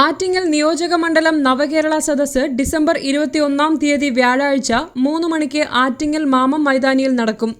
ആറ്റിങ്ങൽ നിയോജക മണ്ഡലം നവകേരള സദസ്സ് ഡിസംബർ ഇരുപത്തിയൊന്നാം തീയതി വ്യാഴാഴ്ച മൂന്ന് മണിക്ക് ആറ്റിങ്ങൽ മാമം മൈതാനിയിൽ നടക്കും.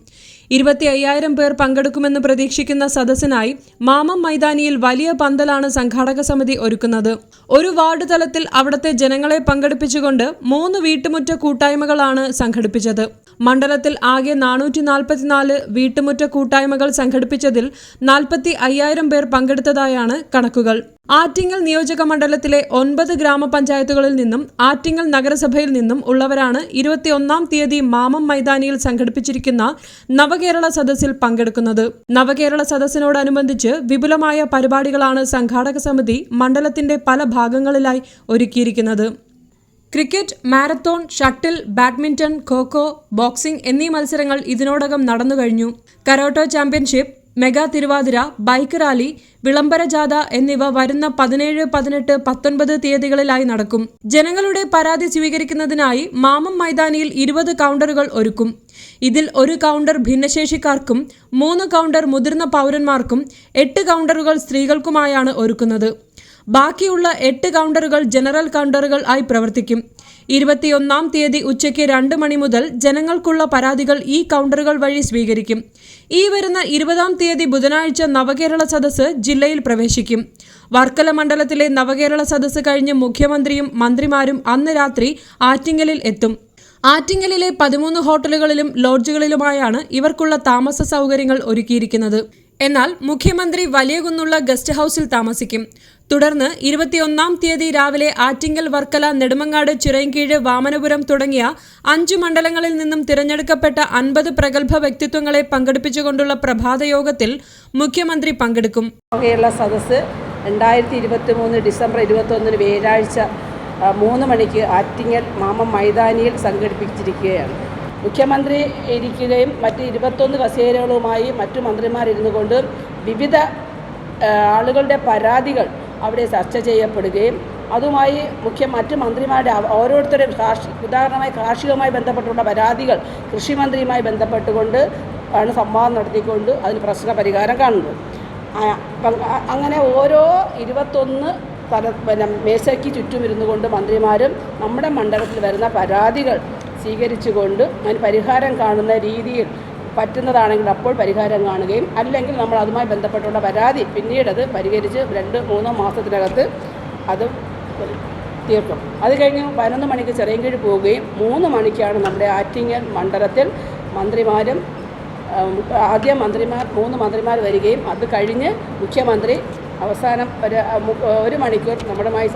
ഇരുപത്തി അയ്യായിരം പേർ പങ്കെടുക്കുമെന്ന് പ്രതീക്ഷിക്കുന്ന സദസ്സിനായി മാമം മൈതാനിയിൽ വലിയ പന്തലാണ് സംഘാടക സമിതി ഒരുക്കുന്നത്. ഒരു വാർഡ് തലത്തിൽ അവിടുത്തെ ജനങ്ങളെ പങ്കെടുപ്പിച്ചുകൊണ്ട് മൂന്ന് വീട്ടുമുറ്റ കൂട്ടായ്മകളാണ് സംഘടിപ്പിച്ചത്. മണ്ഡലത്തിൽ ആകെ നാനൂറ്റി നാൽപ്പത്തിനാല് വീട്ടുമുറ്റ കൂട്ടായ്മകൾ സംഘടിപ്പിച്ചതിൽ നാൽപ്പത്തി അയ്യായിരം പേർ പങ്കെടുത്തതായാണ് കണക്കുകൾ. ആറ്റിങ്ങൽ നിയോജക മണ്ഡലത്തിലെ ഒൻപത് ഗ്രാമപഞ്ചായത്തുകളിൽ നിന്നും ആറ്റിങ്ങൽ നഗരസഭയിൽ നിന്നും ഉള്ളവരാണ് ഇരുപത്തിയൊന്നാം തീയതി മാമം മൈതാനിയിൽ സംഘടിപ്പിച്ചിരിക്കുന്ന നവകേരള സദസ്സിൽ പങ്കെടുക്കുന്നത്. നവകേരള സദസ്സിനോടനുബന്ധിച്ച് വിപുലമായ പരിപാടികളാണ് സംഘാടക സമിതി മണ്ഡലത്തിന്റെ പല ഭാഗങ്ങളിലായി ഒരുക്കിയിരിക്കുന്നത്. Cricket marathon shuttle badminton kho kho boxing എന്നീ മത്സരങ്ങൾ ഇതിനോടകം നടന്നുകഴിഞ്ഞു karate championship mega Thiruvathira bike rally വിളംബര ജാഥ എന്നിവ വരുന്ന പതിനേഴ് പതിനെട്ട് പത്തൊൻപത് തീയതികളിലായി നടക്കും. ജനങ്ങളുടെ പരാതി സ്വീകരിക്കുന്നതിനായി മാമം മൈതാനിയിൽ ഇരുപത് കൗണ്ടറുകൾ ഒരുക്കും. ഇതിൽ ഒരു കൗണ്ടർ ഭിന്നശേഷിക്കാർക്കും മൂന്ന് കൗണ്ടർ മുതിർന്ന പൗരന്മാർക്കും എട്ട് കൗണ്ടറുകൾ സ്ത്രീകൾക്കുമായാണ് ഒരുക്കുന്നത്. ബാക്കിയുള്ള എട്ട് കൗണ്ടറുകൾ ജനറൽ കൗണ്ടറുകൾ ആയി പ്രവർത്തിക്കും. ഇരുപത്തിയൊന്നാം തീയതി ഉച്ചയ്ക്ക് രണ്ട് മണി മുതൽ ജനങ്ങൾക്കുള്ള പരാതികൾ ഈ കൗണ്ടറുകൾ വഴി സ്വീകരിക്കും. ഈ വരുന്ന ഇരുപതാം തീയതി ബുധനാഴ്ച നവകേരള സദസ്സ് ജില്ലയിൽ പ്രവേശിക്കും. വർക്കല മണ്ഡലത്തിലെ നവകേരള സദസ്സ് കഴിഞ്ഞ് മുഖ്യമന്ത്രിയും മന്ത്രിമാരും അന്ന് രാത്രി ആറ്റിങ്ങലിൽ എത്തും. ആറ്റിങ്ങലിലെ പതിമൂന്ന് ഹോട്ടലുകളിലും ലോഡ്ജുകളിലുമായാണ് ഇവർക്കുള്ള താമസ സൗകര്യങ്ങൾ ഒരുക്കിയിരിക്കുന്നത്. എന്നാൽ മുഖ്യമന്ത്രി വലിയകുന്നുള്ള ഗസ്റ്റ് ഹൌസിൽ താമസിക്കും. തുടർന്ന് ഇരുപത്തിയൊന്നാം തീയതി രാവിലെ ആറ്റിങ്ങൽ വർക്കല നെടുമങ്ങാട് ചിറയൻകീഴ് വാമനപുരം തുടങ്ങിയ അഞ്ചു മണ്ഡലങ്ങളിൽ നിന്നും തിരഞ്ഞെടുക്കപ്പെട്ട അൻപത് പ്രഗത്ഭ വ്യക്തിത്വങ്ങളെ പങ്കെടുപ്പിച്ചുകൊണ്ടുള്ള പ്രഭാതയോഗത്തിൽ മുഖ്യമന്ത്രി പങ്കെടുക്കും. കേരള സദസ്സ് രണ്ടായിരത്തി ഇരുപത്തി മൂന്ന് ഡിസംബർ ഇരുപത്തൊന്നിന് വ്യാഴാഴ്ച മൂന്ന് മണിക്ക് ആറ്റിങ്ങൽ മാമം മൈതാനിയിൽ സംഘടിപ്പിച്ചിരിക്കുകയാണ്. മുഖ്യമന്ത്രി ഇരിക്കുകയും മറ്റ് ഇരുപത്തൊന്ന് കസേരകളുമായി മറ്റു മന്ത്രിമാരിരുന്നു കൊണ്ട് വിവിധ ആളുകളുടെ പരാതികൾ അവിടെ ചർച്ച ചെയ്യപ്പെടുകയും അതുമായി മുഖ്യ മറ്റ് മന്ത്രിമാരുടെ അവ- ഓരോരുത്തരുടെയും കാർഷി ഉദാഹരണമായി കാർഷികവുമായി ബന്ധപ്പെട്ടുള്ള പരാതികൾ കൃഷിമന്ത്രിയുമായി ബന്ധപ്പെട്ടുകൊണ്ട് ആണ് സംവാദം നടത്തിക്കൊണ്ട് അതിന് പ്രശ്ന പരിഹാരം കാണുന്നത്. അങ്ങനെ ഓരോ ഇരുപത്തൊന്ന് തല പിന്നെ മേശയ്ക്ക് ചുറ്റും ഇരുന്നു കൊണ്ട് മന്ത്രിമാരും നമ്മുടെ മണ്ഡലത്തിൽ വരുന്ന പരാതികൾ സ്വീകരിച്ചുകൊണ്ട് അതിന് പരിഹാരം കാണുന്ന രീതിയിൽ പറ്റുന്നതാണെങ്കിൽ അപ്പോൾ പരിഹാരം കാണുകയും അല്ലെങ്കിൽ നമ്മൾ അതുമായി ബന്ധപ്പെട്ടുള്ള പരാതി പിന്നീടത് പരിഹരിച്ച് രണ്ട് മൂന്നോ മാസത്തിനകത്ത് അത് തീർക്കും. അത് കഴിഞ്ഞ് പതിനൊന്ന് മണിക്ക് ചെറിയൻകീഴ് പോവുകയും മൂന്ന് മണിക്കാണ് നമ്മുടെ ആറ്റിങ്ങൽ മണ്ഡലത്തിൽ മന്ത്രിമാരും ആദ്യം മന്ത്രിമാർ മൂന്ന് മന്ത്രിമാർ വരികയും അത് കഴിഞ്ഞ് മുഖ്യമന്ത്രി അവസാനം ഒരു ഒരു മണിക്കൂർ നമ്മുടെമായി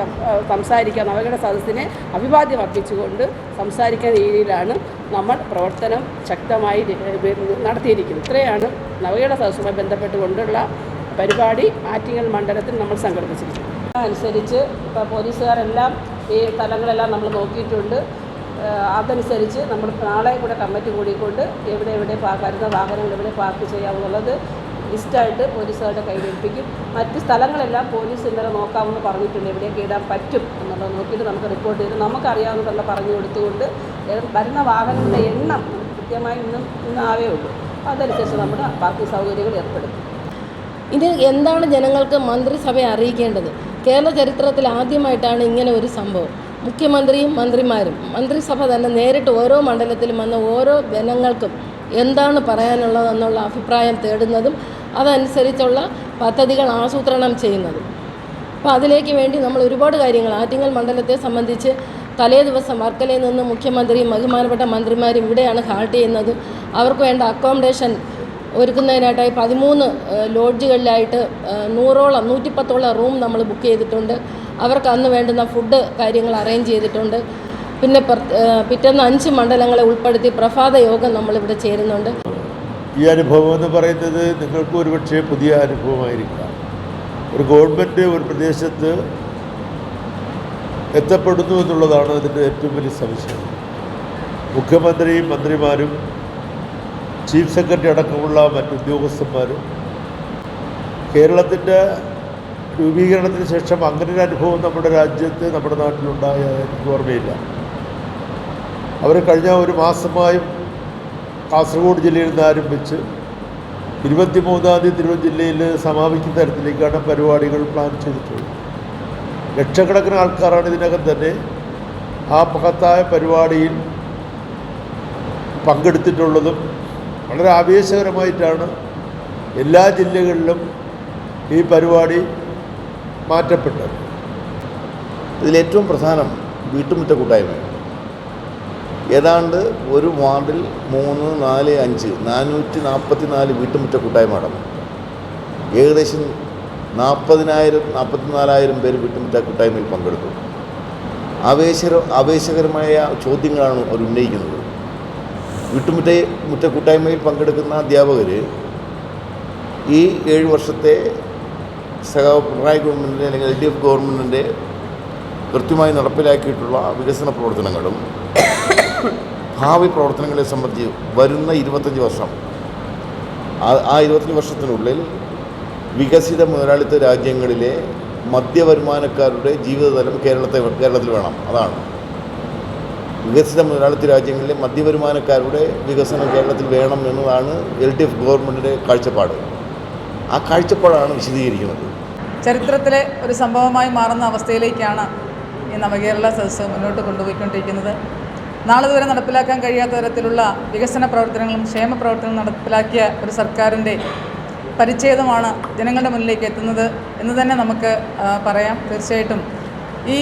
സംസാരിക്കാൻ അവരുടെ സദസ്സിനെ അഭിവാദ്യം അർപ്പിച്ചുകൊണ്ട് സംസാരിക്കുന്ന രീതിയിലാണ് നമ്മൾ പ്രവർത്തനം ശക്തമായി നടത്തിയിരിക്കുന്നത്. ഇത്രയാണ് നവകേട സദസ്സുമായി ബന്ധപ്പെട്ടുകൊണ്ടുള്ള പരിപാടി ആറ്റിങ്ങൽ മണ്ഡലത്തിൽ നമ്മൾ സംഘടിപ്പിച്ചിരിക്കുന്നത്. അനുസരിച്ച് ഇപ്പോൾ പോലീസുകാരെല്ലാം ഈ സ്ഥലങ്ങളെല്ലാം നമ്മൾ നോക്കിയിട്ടുണ്ട്. അതനുസരിച്ച് നമ്മൾ നാളെ കൂടെ കമ്മിറ്റി കൂടിക്കൊണ്ട് എവിടെ എവിടെ പാ വരുന്ന വാഹനങ്ങൾ എവിടെ പാർക്ക് ചെയ്യാമെന്നുള്ളത് ലിസ്റ്റായിട്ട് പോലീസുകാരുടെ കയ്യിലേൽപ്പിക്കും മറ്റ് സ്ഥലങ്ങളെല്ലാം പോലീസ് ഇന്നലെ നോക്കാമെന്ന് പറഞ്ഞിട്ടുണ്ട്. എവിടെയൊക്കെ ഇടാൻ പറ്റും എന്നുള്ളത് നോക്കിയിട്ട് നമുക്ക് റിപ്പോർട്ട് ചെയ്ത് നമുക്കറിയാവുന്നതെല്ലാം പറഞ്ഞു കൊടുത്തുകൊണ്ട് വരുന്ന വാഹനങ്ങളുടെ എണ്ണം കൃത്യമായി ഇന്നും ഇന്നാവേ ഉള്ളൂ. അതനുസരിച്ച് നമ്മുടെ പാർക്കിംഗ് സൗകര്യങ്ങൾ ഏർപ്പെടുത്തും ഇത് എന്താണ് ജനങ്ങൾക്ക് മന്ത്രിസഭയെ അറിയിക്കേണ്ടത്? കേരള ചരിത്രത്തിൽ ആദ്യമായിട്ടാണ് ഇങ്ങനെ ഒരു സംഭവം. മുഖ്യമന്ത്രിയും മന്ത്രിമാരും മന്ത്രിസഭ തന്നെ നേരിട്ട് ഓരോ മണ്ഡലത്തിലും വന്ന ഓരോ ജനങ്ങൾക്കും എന്താണ് പറയാനുള്ളതെന്നുള്ള അഭിപ്രായം തേടുന്നതും അതനുസരിച്ചുള്ള പദ്ധതികൾ ആസൂത്രണം ചെയ്യുന്നത്. അപ്പോൾ അതിലേക്ക് വേണ്ടി നമ്മൾ ഒരുപാട് കാര്യങ്ങൾ ആറ്റിങ്ങൽ മണ്ഡലത്തെ സംബന്ധിച്ച് തലേ ദിവസം വർക്കലയിൽ നിന്ന് മുഖ്യമന്ത്രിയും ബഹുമാനപ്പെട്ട മന്ത്രിമാരും ഇവിടെയാണ് ഹാൾട്ട് ചെയ്യുന്നത്. അവർക്ക് വേണ്ട അക്കോമഡേഷൻ ഒരുക്കുന്നതിനായിട്ടായി പതിമൂന്ന് ലോഡ്ജുകളിലായിട്ട് നൂറോളം നൂറ്റിപ്പത്തോളം റൂം നമ്മൾ ബുക്ക് ചെയ്തിട്ടുണ്ട്. അവർക്ക് അന്ന് വേണ്ടുന്ന ഫുഡ് കാര്യങ്ങൾ അറേഞ്ച് ചെയ്തിട്ടുണ്ട്. പിന്നെ പിറ്റേന്ന് അഞ്ച് മണ്ഡലങ്ങളെ ഉൾപ്പെടുത്തി പ്രഭാത യോഗം നമ്മളിവിടെ ചേരുന്നുണ്ട്. ഈ അനുഭവം എന്ന് പറയുന്നത് നിങ്ങൾക്ക് ഒരുപക്ഷെ പുതിയ അനുഭവമായിരിക്കാം. ഒരു ഗവൺമെന്റ് ഒരു പ്രദേശത്ത് എത്തപ്പെടുന്നു എന്നുള്ളതാണ് അതിന്റെ ഏറ്റവും വലിയ സംശയം മുഖ്യമന്ത്രിയും മന്ത്രിമാരും ചീഫ് സെക്രട്ടറി അടക്കമുള്ള മറ്റ് ഉദ്യോഗസ്ഥന്മാരും കേരളത്തിന്റെ രൂപീകരണത്തിന് ശേഷം അങ്ങനെ ഒരു അനുഭവം നമ്മുടെ രാജ്യത്ത് നമ്മുടെ നാട്ടിലുണ്ടായ എനിക്ക് ഓർമ്മയില്ല. അവർ കഴിഞ്ഞ ഒരു മാസമായും കാസർഗോഡ് ജില്ലയിൽ നിന്ന് ആരംഭിച്ച് ഇരുപത്തിമൂന്നാം തീയതി തിരുവനന്തപുരം ജില്ലയിൽ സമാപിക്കുന്ന തരത്തിലേക്കാണ് പരിപാടികൾ പ്ലാൻ ചെയ്തിട്ടുള്ളത്. ലക്ഷക്കണക്കിന് ആൾക്കാരാണ് ഇതിനകം തന്നെ ആ മഹത്തായ പരിപാടിയിൽ പങ്കെടുത്തിട്ടുള്ളതും വളരെ ആവേശകരമായിട്ടാണ് എല്ലാ ജില്ലകളിലും ഈ പരിപാടി മാറ്റപ്പെട്ടത്. ഇതിലേറ്റവും പ്രധാനം വീട്ടുമുറ്റ കൂട്ടായ്മയാണ്. ഏതാണ്ട് ഒരു വാർഡിൽ മൂന്ന് നാല് അഞ്ച് നാനൂറ്റി നാൽപ്പത്തി നാല് വീട്ടുമുറ്റ കൂട്ടായ്മ അടങ്ങും ഏകദേശം നാൽപ്പതിനായിരം നാൽപ്പത്തിനാലായിരം പേര് വീട്ടുമുറ്റ കൂട്ടായ്മയിൽ പങ്കെടുത്തു. ആവേശര ആവേശകരമായ ചോദ്യങ്ങളാണ് അവർ ഉന്നയിക്കുന്നത്. വീട്ടുമുറ്റ മുറ്റ കൂട്ടായ്മയിൽ പങ്കെടുക്കുന്ന അധ്യാപകർ ഈ ഏഴ് വർഷത്തെ സഹ പിണറായി ഗവൺമെന്റിന്റെ അല്ലെങ്കിൽ എൽ ഡി എഫ് ഗവൺമെന്റിന്റെ കൃത്യമായി നടപ്പിലാക്കിയിട്ടുള്ള വികസന പ്രവർത്തനങ്ങളും ഭാവി പ്രവർത്തനങ്ങളെ സംബന്ധിച്ച് വരുന്ന ഇരുപത്തഞ്ച് വർഷം. ആ- ഇരുപത്തഞ്ച് വർഷത്തിനുള്ളിൽ വികസിത മുതലാളിത്ത രാജ്യങ്ങളിലെ മധ്യവരുമാനക്കാരുടെ ജീവിതതലം കേരളത്തെ കേരളത്തിൽ വേണം. അതാണ്. വികസിത മുതലാളിത്ത രാജ്യങ്ങളിലെ മധ്യവരുമാനക്കാരുടെ വികസനം കേരളത്തിൽ വേണം എന്നതാണ് എൽ ഡി എഫ് ഗവൺമെന്റിന്റെ കാഴ്ചപ്പാട്. ആ കാഴ്ചപ്പാടാണ് വിശദീകരിക്കുന്നത്. ചരിത്രത്തിലെ ഒരു സംഭവമായി മാറുന്ന അവസ്ഥയിലേക്കാണ് ഈ നവകേരള സദസ്സ് മുന്നോട്ട് കൊണ്ടുപോയിക്കൊണ്ടിരിക്കുന്നത്. നാളിതുവരെ നടപ്പിലാക്കാൻ കഴിയാത്ത തരത്തിലുള്ള വികസന പ്രവർത്തനങ്ങളും ക്ഷേമ പ്രവർത്തനങ്ങളും നടപ്പിലാക്കിയ ഒരു സർക്കാരിന്റെ പരിച്ഛേദമാണ് ജനങ്ങളുടെ മുന്നിലേക്ക് എത്തുന്നത് എന്ന് തന്നെ നമുക്ക് പറയാം. തീർച്ചയായിട്ടും. ഈ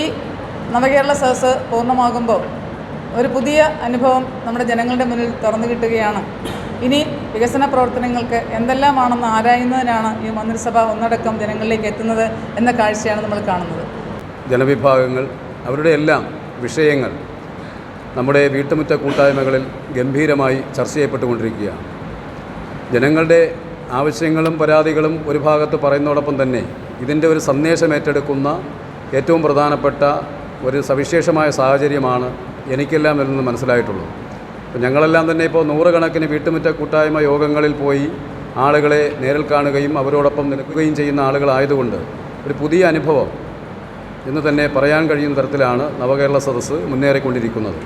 നവകേരള സദസ് പൂർണമാകുമ്പോൾ ഒരു പുതിയ അനുഭവം നമ്മുടെ ജനങ്ങളുടെ മുന്നിൽ തുറന്നു കിട്ടുകയാണ് ഇനി വികസന പ്രവർത്തനങ്ങൾക്ക് എന്തെല്ലാമാണെന്ന് ആരായുന്നതിനാണ് ഈ മന്ത്രിസഭ ഒന്നടക്കം ജനങ്ങളിലേക്ക് എത്തുന്നത് എന്ന കാഴ്ചയാണ് നമ്മൾ കാണുന്നത്. ജനവിഭാഗങ്ങൾ അവരുടെ എല്ലാം വിഷയങ്ങൾ നമ്മുടെ വീട്ടുമുറ്റ കൂട്ടായ്മകളിൽ ഗംഭീരമായി ചർച്ച ചെയ്യപ്പെട്ടുകൊണ്ടിരിക്കുകയാണ്. ജനങ്ങളുടെ ആവശ്യങ്ങളും പരാതികളും ഒരു ഭാഗത്ത് പറയുന്നതോടൊപ്പം തന്നെ ഇതിന്റെ ഒരു സന്ദേശം ഏറ്റെടുക്കുന്ന ഏറ്റവും പ്രധാനപ്പെട്ട ഒരു സവിശേഷമായ സാഹചര്യമാണ് എനിക്കെല്ലാം ഇതിൽ മനസ്സിലായിട്ടുള്ളത്. അപ്പോൾ ഞങ്ങളെല്ലാം തന്നെ ഇപ്പോൾ നൂറുകണക്കിന് വീട്ടുമുറ്റ കൂട്ടായ്മ യോഗങ്ങളിൽ പോയി ആളുകളെ നേരിൽ കാണുകയും അവരോടൊപ്പം നിൽക്കുകയും ചെയ്യുന്ന ആളുകളായതുകൊണ്ട് ഒരു പുതിയ അനുഭവം എന്ന് തന്നെ പറയാൻ കഴിയുന്ന തരത്തിലാണ് നവകേരള സദസ്സ് മുന്നേറിക്കൊണ്ടിരിക്കുന്നത്.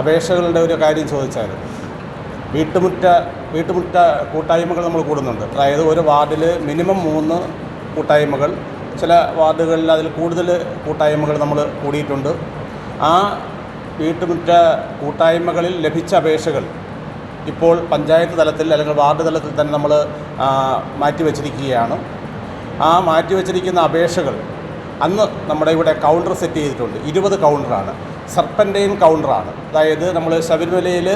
അപേക്ഷകളുടെ ഒരു കാര്യം ചോദിച്ചാൽ വീട്ടുമുറ്റ വീട്ടുമുറ്റ കൂട്ടായ്മകൾ നമ്മൾ കൂടുന്നുണ്ട്. അതായത് ഒരു വാർഡിൽ മിനിമം മൂന്ന് കൂട്ടായ്മകൾ ചില വാർഡുകളിൽ അതിൽ കൂടുതൽ കൂട്ടായ്മകൾ നമ്മൾ കൂടിയിട്ടുണ്ട്. ആ വീട്ടുമുറ്റ കൂട്ടായ്മകളിൽ ലഭിച്ച അപേക്ഷകൾ ഇപ്പോൾ പഞ്ചായത്ത് തലത്തിൽ അല്ലെങ്കിൽ വാർഡ് തലത്തിൽ തന്നെ നമ്മൾ മാറ്റിവെച്ചിരിക്കുകയാണ്. ആ മാറ്റിവെച്ചിരിക്കുന്ന അപേക്ഷകൾ അന്ന് നമ്മുടെ ഇവിടെ കൗണ്ടർ സെറ്റ് ചെയ്തിട്ടുണ്ട്. ഇരുപത് കൗണ്ടറാണ് സർപ്പന്റെയും കൗണ്ടറാണ് അതായത് നമ്മൾ ശബരിമലയിൽ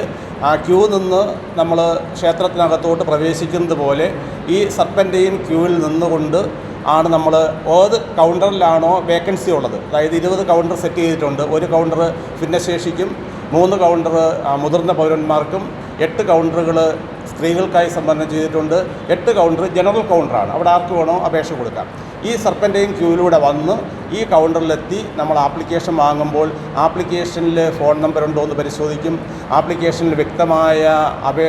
ആ ക്യൂ നിന്ന് നമ്മൾ ക്ഷേത്രത്തിനകത്തോട്ട് പ്രവേശിക്കുന്നത് പോലെ ഈ സർപ്പന്റെയും ക്യൂവിൽ നിന്നുകൊണ്ട് ആണ് നമ്മൾ ഏത് കൗണ്ടറിലാണോ വേക്കൻസി ഉള്ളത്. അതായത് ഇരുപത് കൗണ്ടർ സെറ്റ് ചെയ്തിട്ടുണ്ട്. ഒരു കൗണ്ടർ ഭിന്നശേഷിക്കും മൂന്ന് കൗണ്ടർ മുതിർന്ന പൗരന്മാർക്കും എട്ട് കൗണ്ടറുകൾ സ്ത്രീകൾക്കായി സംവരണം ചെയ്തിട്ടുണ്ട്. എട്ട് കൗണ്ടർ ജനറൽ കൗണ്ടറാണ് അവിടെ ആർക്ക് വേണോ അപേക്ഷ കൊടുക്കാം. ഈ സർപ്പന്റെയും ക്യൂവിലൂടെ വന്ന് ഈ കൗണ്ടറിലെത്തി നമ്മൾ ആപ്ലിക്കേഷൻ വാങ്ങുമ്പോൾ ആപ്ലിക്കേഷനിൽ ഫോൺ നമ്പർ ഉണ്ടോ എന്ന് പരിശോധിക്കും. ആപ്ലിക്കേഷനിൽ വ്യക്തമായ അപേ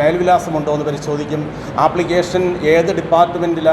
മേൽവിലാസമുണ്ടോ എന്ന് പരിശോധിക്കും. ആപ്ലിക്കേഷൻ ഏത് ഡിപ്പാർട്ട്മെന്റിൽ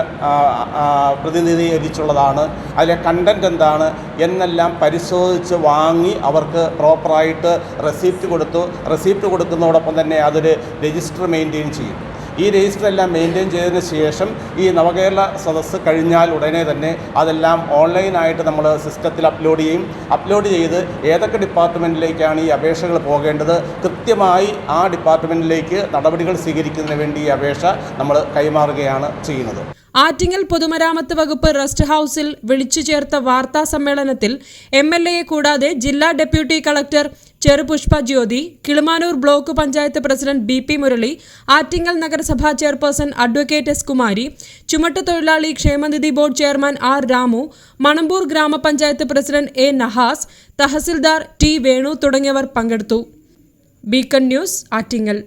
പ്രതിനിധീകരിച്ചുള്ളതാണ്. അതിലെ കണ്ടന്റ് എന്താണ് എന്നെല്ലാം പരിശോധിച്ച് വാങ്ങി അവർക്ക് പ്രോപ്പറായിട്ട് റെസിപ്റ്റ് കൊടുത്തു. റെസിപ്റ്റ് കൊടുക്കുന്നതോടൊപ്പം തന്നെ അതൊരു രജിസ്റ്റർ മെയിന്റെയിൻ ചെയ്യും. ഈ രജിസ്റ്റർ എല്ലാം മെയിന്റെയിൻ ചെയ്തതിന് ശേഷം ഈ നവകേരള സദസ്സ് കഴിഞ്ഞാൽ ഉടനെ തന്നെ അതെല്ലാം ഓൺലൈനായിട്ട് നമ്മൾ സിസ്റ്റത്തിൽ അപ്ലോഡ് ചെയ്യും. അപ്ലോഡ് ചെയ്ത് ഏതൊക്കെ ഡിപ്പാർട്ട്മെന്റിലേക്കാണ് ഈ അപേക്ഷകൾ പോകേണ്ടത്? കൃത്യമായി ആ ഡിപ്പാർട്ട്മെന്റിലേക്ക് നടപടികൾ സ്വീകരിക്കുന്നതിന് വേണ്ടി ഈ അപേക്ഷ നമ്മൾ കൈമാറുകയാണ് ചെയ്യുന്നത്. ആറ്റിങ്ങൽ പൊതുമരാമത്ത് വകുപ്പ് റെസ്റ്റ് ഹൌസിൽ വിളിച്ചു ചേർത്ത വാർത്താ സമ്മേളനത്തിൽ എം എൽ എയെ കൂടാതെ ജില്ലാ deputy collector Cherupushpa Jyothi Kilimanoor block panchayat president B P Murali Attingal നഗരസഭാ ചെയർപേഴ്സൺ അഡ്വക്കേറ്റ് എസ് കുമാരി ചുമട്ട് തൊഴിലാളി ക്ഷേമനിധി board chairman R Ramu Manamboor ഗ്രാമപഞ്ചായത്ത് president A Nahas tahsildar T Venu തുടങ്ങിയവർ പങ്കെടുത്തു. Beacon news Attingal.